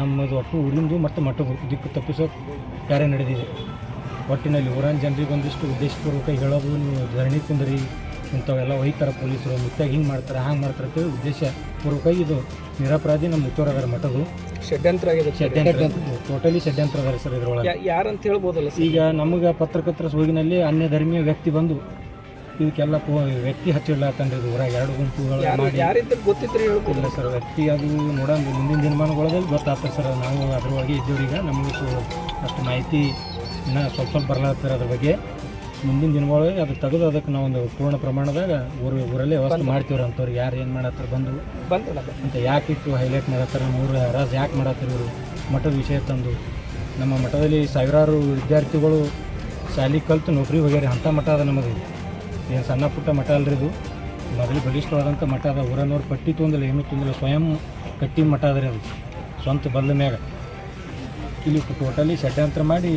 ನಾಲ್ಕು ಊರಿಂದು ಮತ್ತು ಮಠದ್ದು ದಿಕ್ಕು ತಪ್ಪಿಸೋಕೆ ಕಾರ್ಯ ನಡೆದಿದೆ. ಒಟ್ಟಿನಲ್ಲಿ ಊರಾನ್ ಜನರಿಗೆ ಒಂದಿಷ್ಟು ಉದ್ದೇಶಪೂರ್ವಕ ಹೇಳೋದು ನೀವು ಧರಣಿ ಕುಂದ್ರಿ. ಇಂಥವೆಲ್ಲ ಒಯ್ತಾರೆ ಪೊಲೀಸರು ಮುತ್ತಾಗಿ ಹಿಂಗೆ ಮಾಡ್ತಾರೆ ಹಂಗೆ ಮಾಡ್ತಾರೆ ಅಂತೇಳಿ ಉದ್ದೇಶ ಪೂರ್ವಕವಾಗಿ ಇದು ನಿರಪರಾಧಿ ನಮ್ಮ ಮುತ್ತೂರಗಾರ ಮಠದು ಷಡ್ಯಂತ್ರ ಆಗಿದೆ ಷಡ್ಯಂತ್ರ. ಟೋಟಲಿ ಷಡ್ಯಂತ್ರ ಅದಾರೆ ಸರ್ ಇದ್ರೊಳಗೆ. ಯಾರಂತ ಹೇಳ್ಬೋದಲ್ಲ ಈಗ ನಮಗೆ ಪತ್ರಕರ್ತರ ಸೋಗಿನಲ್ಲಿ ಅನ್ಯ ಧರ್ಮೀಯ ವ್ಯಕ್ತಿ ಬಂದು ಇವಕ್ಕೆಲ್ಲ ಪೋ ವ್ಯಕ್ತಿ ಹಚ್ಚಿಡ್ಲಾತಂದ್ರೆ ಇದು ಊರಾಗ ಎರಡು ಗುಂಪುಗಳು ಮಾಡಿ. ಯಾರಿದ್ದ ಗೊತ್ತಿದ್ರೆ ಹೇಳ್ಕೊಡಲ್ಲ ಇಲ್ಲ ಸರ್ ವ್ಯಕ್ತಿ ಅದು ನೋಡೋಣ ಮುಂದಿನ ದಿನಮಾನಗಳಲ್ಲಿ ಗೊತ್ತಾಗ್ತದೆ ಸರ್ ನಾವು ಅದ್ರೊಳಗೆ ಇದ್ದೀವ್ರೀಗ ನಮಗೆ ಸು- ಅಷ್ಟು ಮಾಹಿತಿ ಇನ್ನೂ ಸ್ವಲ್ಪ ಸ್ವಲ್ಪ ಬರ್ಲಾಗ್ತಾರೆ ಅದ್ರ ಬಗ್ಗೆ. ಮುಂದಿನ ದಿನಗಳೊಳಗೆ ಅದು ತೆಗೆದು ಅದಕ್ಕೆ ನಾವು ಒಂದು ಪೂರ್ಣ ಪ್ರಮಾಣದಾಗ ಊರು ಊರಲ್ಲೇ ವ್ಯವಸ್ಥೆ ಮಾಡ್ತೀವ್ರಿ ಅಂಥವ್ರಿಗೆ ಯಾರು ಏನು ಮಾಡತ್ತಾರೆ ಬಂದು. ಬಂದಲ್ಲ ಅಂತ ಯಾಕೆ ಇಟ್ಟು ಹೈಲೈಟ್ ಮಾಡತ್ತಾರೆ? ಮೂರು ರಾಜ್ ಯಾಕೆ ಮಾಡತ್ತಾರೆ ಇವರು? ಮಠದ ವಿಷಯ ತಂದು. ನಮ್ಮ ಮಠದಲ್ಲಿ ಸಾವಿರಾರು ವಿದ್ಯಾರ್ಥಿಗಳು ಶಾಲೆ ಕಲ್ತು ನೌಕರಿ ಹೋಗ್ಯಾರ ಅಂಥ ಮಠ ಅದ ನಮ್ಮದು. ಏನು ಸಣ್ಣ ಪುಟ್ಟ ಮಠ ಅಲ್ರಿ ಇದು? ಮೊದಲು ಬಲಿಷ್ಠವಾದಂಥ ಮಠ ಅದ. ಊರನವ್ರು ಪಟ್ಟಿ ತೊಂದಿಲ್ಲ ಏನೂ ತೊಂದಿಲ್ಲ ಸ್ವಯಂ ಕಟ್ಟಿ ಮಠ ಅದ ರೀ ಅದು. ಸ್ವಂತ ಬಲ್ಲ ಮ್ಯಾಗ. ಇಲ್ಲಿ ಟೋಟಲಿ ಷಡ್ಯಂತ್ರ ಮಾಡಿ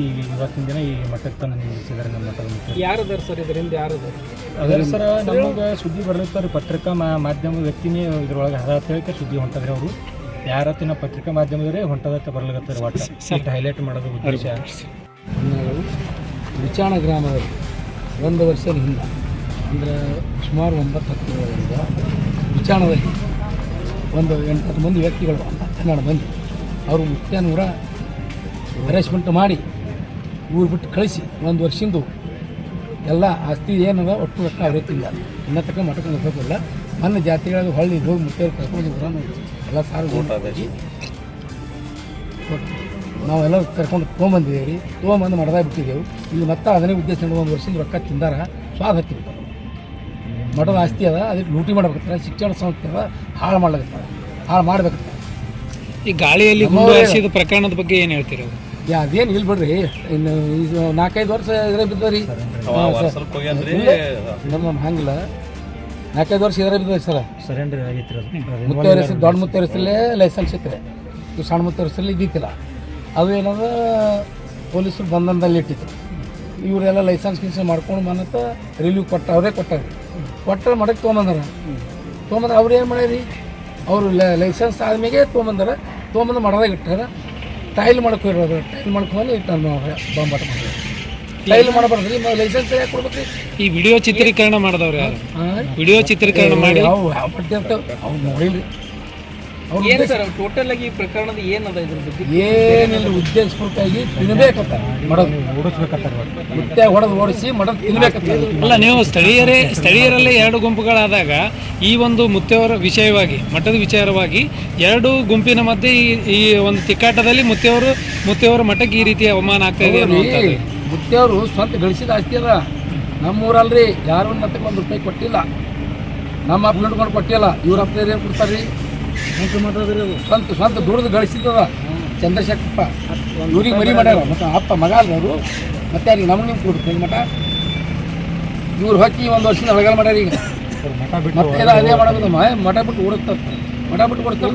ಈ ಇವತ್ತಿನ ದಿನ ಈ ಮಠಕ್ಕೆ ತಂದು ನಿಲ್ಲಿಸಿದ್ದಾರೆ ನಮ್ಮ ಮಠದ ಮುಖ್ಯ ಯಾರದಾರ ಸರ್ ಇದರಿಂದ ಯಾರದಾರ? ಅದರ ಸರ ನಮಗೆ ಸುದ್ದಿ ಬರ್ಲಿರ್ತಾರೆ ಪತ್ರಿಕಾ ಮಾ ಮಾಧ್ಯಮ ವ್ಯಕ್ತಿನೇ ಇದ್ರೊಳಗೆ ಹದ ಹೇಳಿಕೆ ಸುದ್ದಿ ಹೊಂಟದ್ರಿ ಅವರು. ಯಾರತ್ತಿನ ಪತ್ರಿಕಾ ಮಾಧ್ಯಮದವರೇ ಹೊಂಟದತ್ತ ಬರ್ಲಿಕತ್ತಾರೆ ಒಟ್ಟು. ಹೈಲೈಟ್ ಮಾಡೋದು ಉದ್ದೇಶ. ವಿಚಾರ ಗ್ರಾಮದಲ್ಲಿ ಒಂದು ವರ್ಷದ ಹಿಂದೆ ಅಂದರೆ ಸುಮಾರು ಒಂಬತ್ತು ಹತ್ತು ತಿಂಗಳಿಂದ ಒಂದು ಎಂಟತ್ತು ಮಂದಿ ವ್ಯಕ್ತಿಗಳು ಹನ್ನೆರಡು ಮಂದಿ ಅವರು ಮುಖ್ಯನೂರ ಅರೇಂಜ್ಮೆಂಟ್ ಮಾಡಿ ಊರು ಬಿಟ್ಟು ಕಳಿಸಿ. ಒಂದು ವರ್ಷದಿಂದ ಎಲ್ಲ ಆಸ್ತಿ ಏನದ ಒಟ್ಟು ರೊಕ್ಕ ಅವರೇ ತಿಂದ ಇನ್ನ ತಕ್ಕ ಮಠಕ್ಕೆ ಹೋಗಿಲ್ಲ ಮೊನ್ನೆ ಜಾತಿಗಳಿಗೆ ಹೊಳ್ಳಿ ಹೋಗಿ ಮುಖ್ಯ ಕರ್ಕೊಂಡು ಎಲ್ಲ ಸಾರು ಕೊಟ್ಟು ನಾವೆಲ್ಲ ಕರ್ಕೊಂಡು ತೊಗೊಂಬಂದಿದ್ದೇವೆ. ರೀ ತೊಗೊಂಬಂದು ಮಠದಾಗ ಬಿಟ್ಟಿದ್ದೆವು. ಇಲ್ಲಿ ಮತ್ತೆ ಅದನ್ನೇ ಉದ್ದೇಶ ಒಂದು ವರ್ಷದಿಂದ ರೊಕ್ಕ ತಿಂದಾರ. ಸ್ವಾದ ಹತ್ತಿಬಿಟ್ಟು ಮಠದ ಆಸ್ತಿ ಅದ ಅದಕ್ಕೆ ಲೂಟಿ ಮಾಡ್ಬೇಕಾರೆ ಶಿಕ್ಷಣ ಸಂಸ್ಥೆ ಅದ ಹಾಳು ಮಾಡ್ಲಾಗತ್ತಾರೆ ಹಾಳು ಮಾಡ್ಬೇಕಾರೆ ಈ ಗಾಳಿಯಲ್ಲಿ ಪ್ರಕರಣದ ಬಗ್ಗೆ ಏನು ಹೇಳ್ತೀರಿ ಯಾ ಅದೇನು ಇಲ್ಲ ಬಿಡ್ರಿ. ಇನ್ನು ಇದು ನಾಲ್ಕೈದು ವರ್ಷ ಇದ್ರೆ ಬಿದ್ದವ್ರಿ. ನಮ್ಮ ಹಂಗಿಲ್ಲ. ನಾಲ್ಕೈದು ವರ್ಷ ಇದ್ರೆ ಬಿದ್ದವ್ರಿ ಸರ್. ಸರೆಂಡರ್ ಆಗೈತ್ರಿ ಅದು? ಮುತ್ತೇವ್ರ ಹೆಸರು ದೊಡ್ಡ ಮುತ್ತೇವ್ರ ಹೆಸರಲ್ಲೇ ಲೈಸೆನ್ಸ್ ಇತ್ತು ಇದು ಸಣ್ಣ ಮುತ್ತೇವ್ರ ಹೆಸರಲ್ಲಿ ಇದ್ದಿತ್ತಿಲ್ಲ. ಅದು ಏನದ ಪೊಲೀಸರು ಬಂಧನದಲ್ಲಿ ಇಟ್ಟಿತ್ತು ಇವರೆಲ್ಲ ಲೈಸೆನ್ಸ್ ಗಿನ್ಸೆನ್ಸ್ ಮಾಡ್ಕೊಂಡು ಬಂದಂತ ರಿಲೀವ್ ಕೊಟ್ಟ ಅವರೇ ಕೊಟ್ಟಾರ. ಕೊಟ್ಟರೆ ಮಡಕ್ಕೆ ತೊಗೊಂಬಂದಾರ. ತೊಗೊಂಬಂದ್ರೆ ಅವ್ರು ಏನು ಮಾಡ್ಯಾರಿ? ಅವರು ಲೈಸೆನ್ಸ್ ಆದ್ಮೇಲೆ ತೊಗೊಂಬಂದಾರ. ತೊಗೊಂಬಂದು ಮಡದಾಗ ಇಟ್ಟಾರ. ಟೈಲ್ ಮಾಡಕ್ಕೆ ಹೋಗಿರೋದು ಟೈಲ್ ಮಾಡ್ಕೊಂಡು ಹೋಗಿ ಅವ್ರೆ ಬಾಂಬಾಟ ಮಾಡಿದ್ರು ಟೈಲ್ ಮಾಡಬಾರ್ದು ಲೈಸೆನ್ಸ್ ಯಾಕೆ ಕೊಡ್ಬೇಕು ಈ ವಿಡಿಯೋ ಚಿತ್ರೀಕರಣ ಮಾಡಿದವ್ರು ಯಾರು? ವಿಡಿಯೋ ಚಿತ್ರೀಕರಣ ಮಾಡಿ. ಅವು ಯಾವ ಪಟ್ಟಿ ಅಂತ ಅವ್ರು ನೋಡಿಲ್ರಿ. ಅವ್ರು ಏನು ಸರ್ ಟೋಟಲ್ ಆಗಿ ಈ ಪ್ರಕರಣದ ಏನದ ಇದ್ರ ಬಗ್ಗೆ ಏನಿಲ್ಲ ಉದ್ದೇಶಪೂರ್ವಕವಾಗಿ ತಿನ್ಬೇಕಂತ ಮಾಡೋದು ಓಡಿಸ್ಬೇಕತ್ತಾರೆ ಮುತ್ತೆ ಹೊಡೆದು ಓಡಿಸಿ ಮಾಡೋದು ತಿನ್ಬೇಕಂತ ಅಲ್ಲ ನೀವು ಸ್ಥಳೀಯರೇ ಸ್ಥಳೀಯರಲ್ಲೇ ಎರಡು ಗುಂಪುಗಳಾದಾಗ ಈ ಒಂದು ಮುತ್ತೆಯವರ ವಿಷಯವಾಗಿ ಮಠದ ವಿಚಾರವಾಗಿ ಎರಡು ಗುಂಪಿನ ಮಧ್ಯೆ ಈ ಈ ಒಂದು ತಿಕ್ಕಾಟದಲ್ಲಿ ಮುತ್ತೆಯವರು ಮುತ್ತೆಯವರ ಮಠಕ್ಕೆ ಈ ರೀತಿ ಅವಮಾನ ಆಗ್ತಾ ಇದೆ ಅನ್ನುವಂಥದ್ದು. ಮುತ್ತೆಯವರು ಸ್ವಂತ ಗಳಿಸಿದ ಆಸ್ತಿ ಅದ. ನಮ್ಮೂರಲ್ರಿ ಯಾರು ಮತ್ತೆ ಒಂದು ರೂಪಾಯಿ ಕೊಟ್ಟಿಲ್ಲ. ನಮ್ಮ ಅಪ್ಪ ಹಿಡ್ಕೊಂಡು ಕೊಟ್ಟಿಲ್ಲ. ಇವ್ರ ಅಪ್ಪ ಏನು ಕೊಡ್ತಾರ್ರಿ? ಸ್ವಂತ ಸ್ವಂತ ದುಡ್ದು ಗಳಿಸಿದ್ದದ ಚಂದ್ರಶೇಖರಪ್ಪ. ಇವ್ರಿಗೆ ಮರಿ ಮಾಡ್ಯಾರ. ಮತ್ತು ಅಪ್ಪ ಮಗ ಅಲ್ಲ ಅವರು ಮತ್ತೆ ಅಲ್ಲಿ ನಮಗೆ ನಿಮ್ಗೆ ಕೊಡ್ತೀನಿ ಮಠ. ಇವ್ರು ಹಾಕಿ ಒಂದು ವರ್ಷದಿಂದ ಹೊಳಗಲ್ ಮಾಡ್ಯಾರ ಈಗ. ಮಠ ಬಿಟ್ಟು ಮತ್ತೆ ಅದೇ ಮಾಡೋದು. ಮ- ಮಠ ಬಿಟ್ಟು ಓಡುತ್ತೆ ಮಠ ಬಿಟ್ಟು ಕೊಡ್ತಾರೆ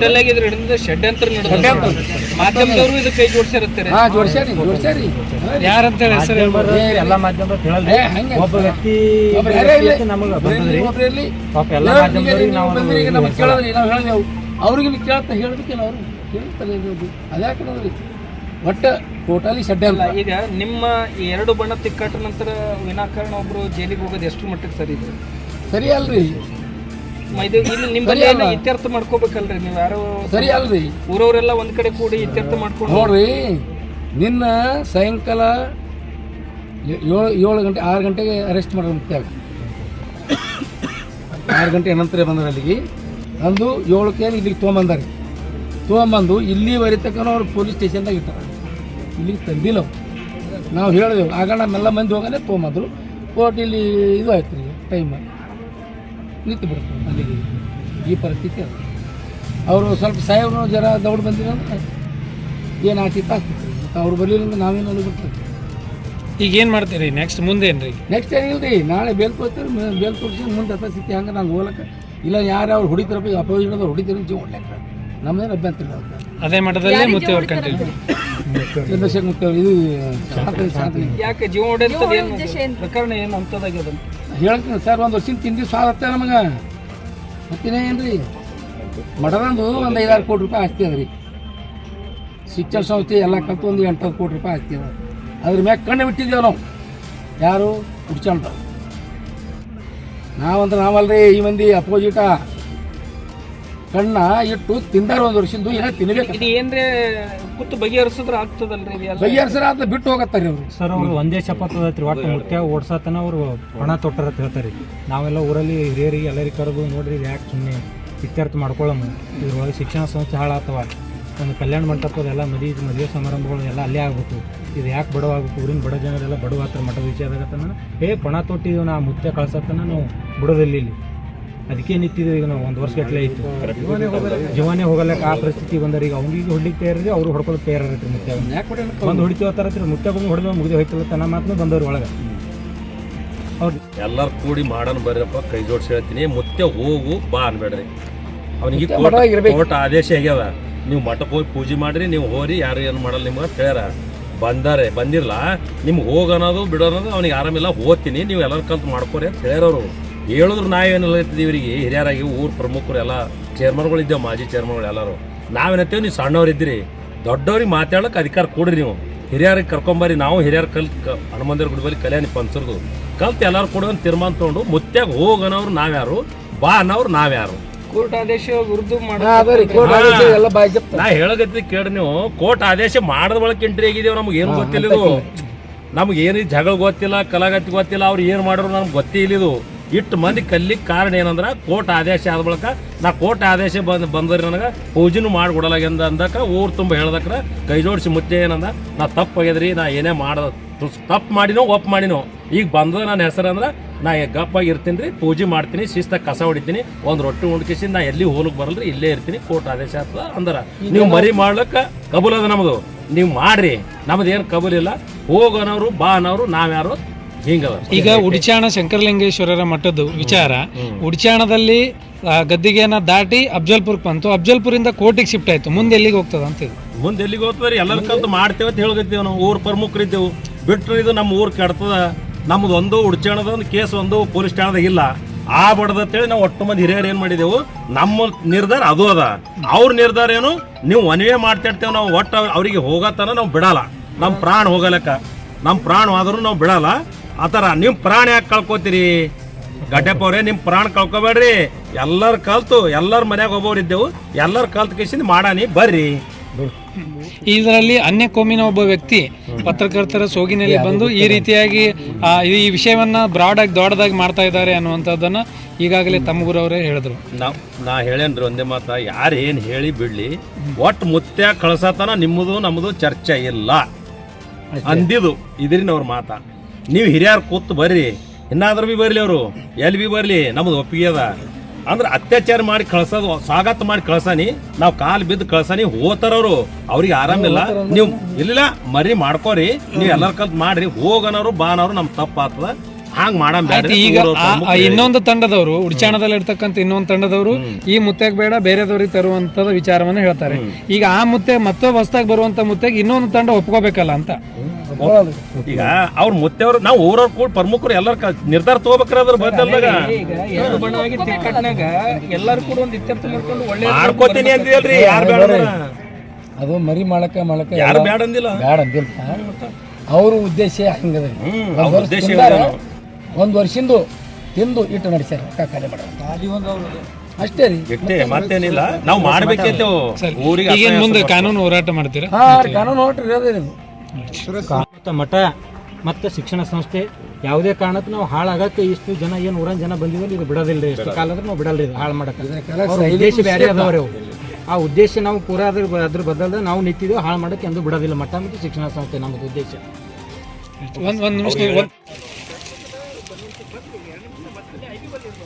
ಷಡ್ಯಂತ್ರ. ಮಾಧ್ಯಮದವರು ಇದು ಕೈ ಜೋಡಿಸಿರುತ್ತಾರೆ ಹಾಂ ಜೋಡ್ಸ್ಯಾರಿ ಜೋಡ್ಸ್ಯಾರಿ. ಯಾರಂತ ಹೆಸರು ಹೇಳ್ಬೋದು? ಏ, ಎಲ್ಲ ಮಾಧ್ಯಮದವ್ರು ಹೇಳಲ್ರಿ ಏ, ಹಂಗೆ. ಒಬ್ಬ ವ್ಯಕ್ತಿ ನಮಗೆ ಪಾಪ ಎಲ್ಲ ಹೇಳಿ, ಮಾಧ್ಯಮದವ್ರಿಗೆ ನೀವು ಕೇಳಿದ್ರಿ ನಾವು ಹೇಳಿದೆವು. ಅವ್ರಿಗೆ ಇಲ್ಲಿ ಕೇಳ್ತಾ ಹೇಳೋದಕ್ಕೆ ಅವರು ಕೇಳ್ತಾರೆ ಇರೋದು ಅದ್ಯಾಕೆ ನೋಡ್ರಿ? ಒಟ್ಟು ಟೋಟಲಿ ಸಡ್ಡೆ ಅಲ್ಲ ಈಗ ನಿಮ್ಮ ಎರಡು ಬಣ್ಣ ತಿಕ್ಕಾಟ ನಂತರ ವಿನಾಕಾರಣ ಒಬ್ರು ಜೈಲಿಗೆ ಹೋಗೋದು ಎಷ್ಟು ಮಟ್ಟಕ್ಕೆ ಸರಿ ಇದೆ? ಸರಿ ಅಲ್ರಿ. ಇದು ಇಲ್ಲಿ ನಿಮ್ಮಲ್ಲಿ ಇತ್ಯರ್ಥ ಮಾಡ್ಕೋಬೇಕಲ್ರಿ ನೀವು? ಯಾರು ಸರಿ ಅಲ್ರಿ. ಊರವರೆಲ್ಲ ಒಂದು ಕಡೆ ಕೂಡಿ ಇತ್ಯರ್ಥ ಮಾಡ್ಕೊಂಡು ನೋಡ್ರಿ ನಿನ್ನ ಸಾಯಂಕಾಲ ಏಳು ಏಳು ಗಂಟೆ ಆರು ಗಂಟೆಗೆ ಅರೆಸ್ಟ್ ಮಾಡೋದು ಮುಖ್ಯ ಆರು ಗಂಟೆ ನಂತರ ಬಂದ್ರೆ ಅಲ್ಲಿಗೆ. ಅಂದು ಏಳಕ್ಕೆ ಇಲ್ಲಿಗೆ ತೊಗೊಂಬಂದಾರೆ. ತೊಗೊಂಬಂದು ಇಲ್ಲಿ ತನಕ ಅವ್ರು ಪೊಲೀಸ್ ಸ್ಟೇಷನ್ದಾಗ ಇಟ್ಟಾರ ಇಲ್ಲಿಗೆ ತಂದಿಲ್ಲ ಅವ್ರು. ನಾವು ಹೇಳಿದೆವು ಆಗ ನಮ್ಮೆಲ್ಲ ಮಂದಿ ಹೋಗನೆ ತೊಗೊಂಬಂದರು. ಕೋರ್ಟ್ ಇಲ್ಲಿ ಇದು ಆಯ್ತು ರೀ ಟೈಮ್ ನಿಂತು ಬಿಡ್ತು ಅಲ್ಲಿಗೆ. ಈ ಪರಿಸ್ಥಿತಿ ಅದು. ಅವರು ಸ್ವಲ್ಪ ಸಾಹೇಬ್ರು ಜರ ದೌಡ್ ಬಂದಿರಂದ್ರೆ ಏನು ಆಗ್ತಿತ್ತು ಆಗ್ತಿತ್ತು ಮತ್ತು ಅವ್ರು ಬರಲಿಲ್ಲ ಅಂದ್ರೆ ನಾವೇನು ಅಲ್ಲಿ ಬಿಡ್ತೀವಿ? ಈಗ ಏನು ಮಾಡ್ತೀರಿ? ನೆಕ್ಸ್ಟ್ ಮುಂದೆ ರೀ ನೆಕ್ಸ್ಟ್ ಏನಿಲ್ಲ ರೀ ನಾಳೆ ಬೇಲ್ ಕೊಡ್ತೀರಿ ಬೇಲ್ ಕೊಡ್ಸಿ ಮುಂದೆ ಪರಿಸ್ಥಿತಿ ಹಂಗೆ ನಂಗೆ ಹೋಗ್ಲಕ್ಕ. ಇಲ್ಲ ಯಾರು ಅವ್ರು ಹೊಡಿತಾರಪ್ಪ ಅಪೋಸಿಟ್ ಅವ್ರು ಹೊಡಿತಾರೆ ಜೀವ ಹೊಡ್ಲಕ್ಕ ನಮ್ದೇನು ಅಭ್ಯಂತರ ಇಲ್ಲ. ಅದೇ ಮಠದಲ್ಲಿ ಮುತ್ತೆಯವ್ರ ಕಂಟಿನ್ಯೂ ಚಂದ್ರಶೇಖರ್ ಮುತ್ತೆ ಇದು ಶಾಂತನಿ ಶಾಂತನಿ. ಯಾಕೆ ಜೀವ ಹೊಡೆಯೋದು ಏನು? ಪ್ರಕರಣ ಏನು ಅಂತದಾಗ್ಯದ ಹೇಳ್ತೀನಿ ಸರ್ ಒಂದು ವರ್ಷದಿಂದ ತಿಂದು ಸಾಲ ಹತ್ತ ನಮಗೆ. ಮತ್ತಿನೇ ಏನು ರೀ ಮಠದಂದು ಒಂದು ಐದಾರು ಕೋಟಿ ರೂಪಾಯಿ ಆಸ್ತಿ ಅದ ರೀ. ಶಿಕ್ಷಣ ಸಂಸ್ಥೆ ಎಲ್ಲ ಕಲ್ತು ಒಂದು ಎಂಟು ಕೋಟಿ ರೂಪಾಯಿ ಹಾಕ್ತೀವಿ ಅದ್ರ ಮ್ಯಾಗ ಕಣ್ಣು ಬಿಟ್ಟಿದ್ದೇವೆ ನಾವು. ಯಾರು? ಹುಡ್ಚಾಣ್ದ ನಾವಂದ್ರೆ ನಾವಲ್ರಿ ಈ ಮಂದಿ ಅಪೋಸಿಟ. ಕಣ್ಣ ಇಟ್ಟು ತಿಂದಾರ ಒಂದು ವರ್ಷದ್ದು ಏನ ತಿನ್ಬೇಕು? ಇದು ಏನ್ರೆ ಕುತ್ತು ಬಗೆಹರಿಸಿದ್ರೆ ಆಗ್ತದಲ್ರಿ ಇದು ಎಲ್ಲ? ಬಿಟ್ಟು ಹೋಗತ್ತಾರಿ ಅವ್ರು. ಸರ್ ಅವರು ಒಂದೇ ಶಪಥ ಐತ್ರಿ ಒಟ್ಟು ಮುಖ್ಯ ಓಡ್ಸತನ ಅವರು ಹಣ ತೊಟ್ಟರ ಅಂತ ಹೇಳ್ತಾರೆ. ನಾವೆಲ್ಲ ಊರಲ್ಲಿ ಹಿರಿಯರಿಗೆ ಎಲ್ಲರಿಗೆ ಕರೆದು ನೋಡ್ರಿ ಯಾಕೆ ಸುಮ್ಮನೆ ಇತ್ಯರ್ಥ ಮಾಡ್ಕೊಳ್ಳಮ್ಮ ಇದ್ರೊಳಗೆ ಶಿಕ್ಷಣ ಸಂಸ್ಥೆ ಹಾಳಾತವ ಒಂದು ಕಲ್ಯಾಣ ಮಂಟಪದ ಎಲ್ಲ ಮದುವೆ ಮದುವೆ ಸಮಾರಂಭಗಳು ಎಲ್ಲ ಅಲ್ಲೇ ಆಗ್ಬೇಕು. ಇದು ಯಾಕೆ ಬಡವ ಆಗ್ಬೇಕು ಊರಿನ ಬಡ ಜನರೆಲ್ಲ ಬಡವ ಹತ್ರ ಮಠದ ನಾನು ಏ ಪಣ ತೊಟ್ಟಿದ್ದೀವಿ ನಾ ಮುತ್ತೆ ಕಳ್ಸತ್ತನ ನಾವು ಬಿಡೋದಿಲ್ಲ ಇಲ್ಲಿ. ಅದಕ್ಕೆ ನಿಂತಿದ್ದೀವಿ ಈಗ ನಾವು ಒಂದು ವರ್ಷ ಗಟ್ಟಲೆ ಆಯಿತು. ಜೀವನೇ ಹೋಗಲ್ಲ ಆ ಪರಿಸ್ಥಿತಿ ಬಂದರೆ ಈಗ ಅವ್ನಿಗೆ ಹೊಡ್ಲಿಕ್ಕೆ ತಯಾರಿ ಅವರು ಹೊಡ್ಕೊಳಕ್ಕೆ ತಯಾರಿರ್ತೀರಿ ಮುತ್ತೆ ಬಂದು ಹೊಡಿತೀವಿ ಹತ್ರ ಮುತ್ತೆ ಬಂದು ಹೊಡೆದ ಮುಗಿದು ಹೋಯ್ತಲ್ಲ ತನ್ನ ಮಾತನ್ನು ಬಂದವ್ರು ಒಳಗೆ. ಅವ್ರು ಎಲ್ಲರೂ ಕೂಡಿ ಮಾಡೋಣ ಬರ್ರಪ್ಪ ಕೈ ಜೋಡಿಸಿ ಹೇಳ್ತೀನಿ. ಮುತ್ತೆ ಹೋಗು ಬಾ ಅನ್ಬೇಡ್ರಿ. ಅವನಿಗೆ ಕೋರ್ಟ್ ಆದೇಶ ಆಗ್ಯಾವ. ನೀವು ಮಠಕ್ಕೆ ಹೋಗಿ ಪೂಜೆ ಮಾಡ್ರಿ, ನೀವು ಹೋರಿ, ಯಾರು ಏನು ಮಾಡಲ್ಲ ನಿಮ್ಗೆ ಅಂತ ಹೇಳ್ಯಾರ. ಬಂದಾರೆ ಬಂದಿರಲ್ಲ ನಿಮ್ಗೆ ಹೋಗ ಬಿಡೋನೋದು ಅವ್ನಿಗೆ ಆರಾಮಿಲ್ಲ, ಹೋಗ್ತೀನಿ, ನೀವು ಎಲ್ಲರ ಕಲ್ತು ಮಾಡ್ಕೋರಿ ಅಂತ ಹೇಳ್ಯಾರವರು ಹೇಳಿದ್ರು ನಾವೇನೆಲ್ಲ ಇರ್ತೀವಿ ಇವರಿಗೆ, ಹಿರಿಯರಾಗಿ ಊರು ಪ್ರಮುಖರು ಎಲ್ಲ ಚೇರ್ಮನ್ಗಳು ಇದ್ದೇವೆ, ಮಾಜಿ ಚೇರ್ಮನ್ಗಳು ಎಲ್ಲರೂ. ನಾವೇನತ್ತೇವೆ ನೀವು ಸಣ್ಣವ್ರು ಇದ್ದೀರಿ. ದೊಡ್ಡವ್ರಿಗೆ ಮಾತಾಡೋಕೆ ಅಧಿಕಾರ ಕೊಡ್ರಿ ನೀವು. ಹಿರಿಯರಿಗೆ ಕರ್ಕೊಂಬರಿ ನಾವು ಹಿರಿಯರ ಕಲ್ ಹನುಮಂದಿರ ಗುಡಿಬಲ್ಲಿ ಕಲ್ಯಾಣಿ ಪಂಚರ್ದು. ಕಲ್ತು ಎಲ್ಲರೂ ಕೊಡೋದು ತೀರ್ಮಾನ ತೊಗೊಂಡು ಮುತ್ತಾಗ ಹೋಗೋನವ್ರು ನಾವ್ಯಾರು, ಬಾ ಅನ್ನೋರು ನಾವ್ಯಾರು. ಕೋರ್ಟ್ ಆದೇಶ ವಿರುದ್ಧ ಹಾ, ಅದೇ ಕೋರ್ಟ್ ಆದೇಶ ಎಲ್ಲ ಬಾಯಿ ಜಪ್ತ. ನಾ ಹೇಳಗತ್ತಿ ಕೇಳ ನೀವು. ಕೋರ್ಟ್ ಆದೇಶ ಮಾಡದ ಬಳಕ ಎಂಟ್ರಿ ಆಗಿದೆ ನಮ್ಗೆ ಏನು ಗೊತ್ತಿಲ್ಲ ಇದು. ನಮ್ಗೆ ಏನು ಜಗಳ ಗೊತ್ತಿಲ್ಲ ಕಲಾಗತಿ ಗೊತ್ತಿಲ್ಲ ಅವ್ರು ಏನು ಮಾಡೋರು ನಮ್ಗೆ ಗೊತ್ತೇ ಇಲ್ಲ ಇದು. ಇಟ್ಟು ಮಂದಿ ಕಲ್ಲಿ ಕಾರಣ ಏನಂದ್ರೆ ಕೋರ್ಟ್ ಆದೇಶ ಆದ ಬಳಿಕ ನಾ ಕೋರ್ಟ್ ಆದೇಶ ಬಂದ್ ಬಂದ್ರಿ ನನಗೆ ಪೂಜೆನೂ ಮಾಡಿಕೊಡಲಾಗ್ಯಂದ ಅಂದಕ ಊರು ತುಂಬ ಹೇಳ್ದಕ್ರ ಕೈ ಜೋಡಿಸಿ ಮುಚ್ಚೆ ಏನಂದ ನಾ ತಪ್ಪು ಆಗ್ಯದ್ರಿ ನಾ ಏನೇ ಮಾಡ ತಪ್ಪು ಮಾಡಿನೋ ಒಪ್ಪು ಮಾಡಿನೋ. ಈಗ ಬಂದ ನನ್ನ ಹೆಸರು ಅಂದ್ರೆ ನಾ ಗಪ್ಪ ಇರ್ತೀನಿ ರೀ ಪೂಜೆ ಮಾಡ್ತೀನಿ ಶಿಸ್ತ ಕಸ ಹೊಡಿತೀನಿ ಒಂದು ರೊಟ್ಟಿ ಉಣ್ಕಿಸಿ ನಾ ಎಲ್ಲಿ ಹೋಲಕ್ ಬರಲ್ರಿ ಇಲ್ಲೇ ಇರ್ತೀನಿ ಕೋರ್ಟ್ ಆದೇಶ ಆಗ್ತದ ಅಂದ್ರ. ನೀವು ಮರಿ ಮಾಡ್ಲಕ್ಕ ಕಬೂಲ್ ಅದ ನಮ್ದು. ನೀವು ಮಾಡ್ರಿ ನಮ್ದು ಏನು ಕಬೂಲಿಲ್ಲ ಇಲ್ಲ. ಹೋಗೋನವ್ರು ಬಾ ಅನ್ನೋರು ನಾವ್ಯಾರು ಈಗ ಉಡಿಚಾಣ ಶಂಕರಲಿಂಗೇಶ್ವರರ ಮಠದ ವಿಚಾರ. ಉಡಿಚಾಣದಲ್ಲಿ ಗದ್ದಿಗೆನ ಗದ್ದಿಗೆಯನ್ನ ದಾಟಿ ಅಫ್ಜಲ್ಪುರ್ಗೆ ಬಂತು. ಅಫ್ಜಲ್ಪುರಿಂದ ಕೋಟಿಗೆ ಶಿಫ್ಟ್ ಆಯ್ತು. ಮುಂದೆ ಎಲ್ಲಿಗೆ ಹೋಗ್ತದ ಅಂತ ಇದು ಮುಂದೆ ಎಲ್ಲಿಗೆ ಹೋಗ್ತದ್ರಿ? ಎಲ್ಲರ ಕಲ್ತು ಮಾಡ್ತೇವೆ ಅಂತ ಹೇಳ್ಗತ್ತೀವಿ ನಾವು. ಊರ್ ಪ್ರಮುಖರಿದ್ದೆವು. ಬಿಟ್ರೆ ಇದು ನಮ್ಮ ಊರ್ ಕೆಡ್ತದ. ನಮ್ದು ಒಂದು ಉಡ್ಚಾಣದ ಒಂದು ಕೇಸ್ ಒಂದು ಪೊಲೀಸ್ ಠಾಣದಾಗ ಇಲ್ಲ. ಆ ಬಡದಂತೇಳಿ ನಾವು ಒಟ್ಟು ಮಂದಿ ಹಿರಿಯರು ಏನ್ ಮಾಡಿದೆವು? ನಮ್ಮ ನಿರ್ಧಾರ ಅದು ಅದ. ಅವ್ರ ನಿರ್ಧಾರ ಏನು? ನೀವು ಒನವೇ ಮಾಡ್ತಿರ್ತೇವೆ ನಾವು ಒಟ್ಟು ಅವರಿಗೆ ಹೋಗತ್ತನ ನಾವು ಬಿಡಲ್ಲ. ನಮ್ಮ ಪ್ರಾಣ ಹೋಗಲಕ್ಕ ನಮ್ಮ ಪ್ರಾಣ ಆದ್ರೂ ನಾವು ಬಿಡಲ್ಲ. ಆ ಥರ ನಿಮ್ಮ ಪ್ರಾಣ ಯಾಕೆ ಕಳ್ಕೊತೀರಿ? ಗಡ್ಡೆಪ್ಪ ಅವ್ರೆ ನಿಮ್ಮ ಪ್ರಾಣ ಕಳ್ಕೊಬೇಡ್ರಿ. ಎಲ್ಲರ ಕಲ್ತು, ಎಲ್ಲರ ಮನ್ಯಾಗ ಒಬ್ಬವ್ರು ಇದ್ದೆವು ಎಲ್ಲರ ಕಲ್ತು ಕಿಸಿಂದ ಮಾಡಾನಿ, ಬರ್ರಿ. ಇದರಲ್ಲಿ ಅನ್ಯ ಕೋಮಿನ ಒಬ್ಬ ವ್ಯಕ್ತಿ ಪತ್ರಕರ್ತರ ಸೋಗಿನಲ್ಲಿ ಬಂದು ಈ ರೀತಿಯಾಗಿ ಆ, ಈ ವಿಷಯವನ್ನ ಬ್ರಾಡ್ ಆಗಿ ದೊಡ್ಡದಾಗಿ ಮಾಡ್ತಾ ಇದ್ದಾರೆ ಅನ್ನುವಂಥದ್ದನ್ನ ಈಗಾಗಲೇ ತಮ್ಮಗುರವರೇ ಹೇಳಿದ್ರು. ನಾ ನಾ ಹೇಳೇನ್ರಿ ಒಂದೇ ಮಾತ ಯಾರು ಏನು ಹೇಳಿ ಬಿಡ್ಲಿ ಒಟ್ಟು ಮುತ್ಯ ಕಳ್ಸತನ ನಿಮ್ಮದು ನಮ್ಮದು ಚರ್ಚೆ ಇಲ್ಲ. ಅಂದಿದು ಇದ್ರಿನ ಅವ್ರ ಮಾತ. ನೀವು ಹಿರಿಯರು ಕೂತು ಬರ್ರಿ ಇನ್ನಾದ್ರೂ ಬಿ ಬರ್ಲಿ ಅವರು ಎಲ್ಲಿ ಬಿ ಬರ್ಲಿ ನಮ್ದು ಒಪ್ಪಿಗೆ ಅದ. ಅಂದ್ರೆ ಅತ್ಯಾಚಾರ ಮಾಡಿ ಕಳ್ಸೋದು ಸ್ವಾಗತ ಮಾಡಿ ಕಳ್ಸಾನಿ ನಾವು ಕಾಲು ಬಿದ್ದು ಕಳ್ಸಾನಿ ಹೋತಾರವ್ರು. ಅವ್ರಿಗೆ ಆರಾಮಿಲ್ಲ ನೀವು ಇಲ್ಲ ಮರಿ ಮಾಡ್ಕೋರಿ. ನೀವು ಎಲ್ಲರ ಕಲ್ತ್ ಮಾಡ್ರಿ. ಹೋಗನವ್ರು ಬಾನವ್ರು ನಮ್ ತಪ್ಪಾತದ ಹಾಂಗ್ ಆಯ್ತು ಈಗ ಆ- ಆ ಇನ್ನೊಂದು ತಂಡದವರು ಉಡ್ಚಾಣದಲ್ಲಿ ಇರ್ತಕ್ಕಂಥ ಇನ್ನೊಂದು ತಂಡದವರು ಈ ಮುತ್ತೆಗೆ ಬೇಡ ಬೇರೆದವ್ರಿಗೆ ತರುವಂತದ ವಿಚಾರವನ್ನು ಹೇಳ್ತಾರೆ. ಈಗ ಆ ಮುತ್ತೆ ಮತ್ತೊಬ್ಬ ಹೊಸದಾಗಿ ಬರುವಂತ ಮುತ್ತೆಗೆ ಇನ್ನೊಂದು ತಂಡ ಒಪ್ಕೋಬೇಕಲ್ಲ ಅಂತ. ಈಗ ಅವ್ರ ಮುತ್ತೆಯವ್ರು ನಾವು ಊರವ್ರ ಕೂಡ ಪ್ರಮುಖರು ಎಲ್ಲರ ಕ- ನಿರ್ಧಾರ ತಗೋಬೇಕ್ರ ಅದ್ರ ಬದ್ದಲ್ದಾಗ ಈಗ ಎರಡು ಎಲ್ಲರೂ ಕೂಡ ಒಂದು ಇತ್ಯರ್ಥ ಮಾಡ್ಕೊಂಡು ಒಳ್ಳೆ ಮಾಡ್ಕೋತೀನಿ ಅಂದಿಲ್ರಿ ಯಾರು ಬೇಡ? ಅದು. ಮರಿ ಮಾಡಕ ಮಾಡಕ ಯಾರು ಬೇಡ ಅಂದಿಲ್ಲ ಬೇಡ ಅಂದಿಲ್ಲ ಅವ್ರ ಉದ್ದೇಶ ಹಂಗದ. ಹ್ಮ್, ಅವ್ರ ಉದ್ದೇಶ? ಒಂದ್ ವರ್ಷಿಂದು ತಿಂದು ಇಟ್ಟು ನಡೆಸ್ಯಾರ ರೊಕ್ಕ ಖಾಲಿ ಮಾಡೋದು. ಅಷ್ಟೇ ರೀ. ಮತ್ತೇನಿಲ್ಲ. ನಾವು ಮಾಡ್ಬೇಕೈತೆ ಊರಿಗೆ ಈಗ ಏನ್ ಮುಂದೆ ಕಾನೂನು ಹೋರಾಟ ಮಾಡ್ತೀರಾ? ಹಾ ಕಾನೂನು ನೋಡ್ರಿ ಇದು ಮಠ ಮತ್ತು ಶಿಕ್ಷಣ ಸಂಸ್ಥೆ ಯಾವುದೇ ಕಾರಣಕ್ಕೂ ನಾವು ಹಾಳಾಗಕ್ಕೆ ಇಷ್ಟು ಜನ ಏನು ಊರನ್ ಜನ ಬಂದಿದ್ರು ಇದು ಬಿಡೋದಿಲ್ಲ ರೀ ಎಷ್ಟು ಕಾಲ ಆದ್ರೂ ನಾವು ಬಿಡಲ್ಲ ಇದು ಹಾಳು ಮಾಡಕ್ಕೆ. ಉದ್ದೇಶ ಬೇರೆ ಅದಾವ್ರಿ ಅವು. ಆ ಉದ್ದೇಶ ನಾವು ಪೂರ ಅದ್ರ ಅದ್ರ ಬದಲ್ದ ನಾವು ನಿಂತಿದ್ದೇವೆ ಹಾಳು ಮಾಡಕ್ಕೆ ಎಂದು ಬಿಡೋದಿಲ್ಲ ಮಠ ಮತ್ತು ಶಿಕ್ಷಣ ಸಂಸ್ಥೆ ನಮ್ಮದು ಉದ್ದೇಶ. ಒಂದು ಒಂದು ನಿಮಿಷ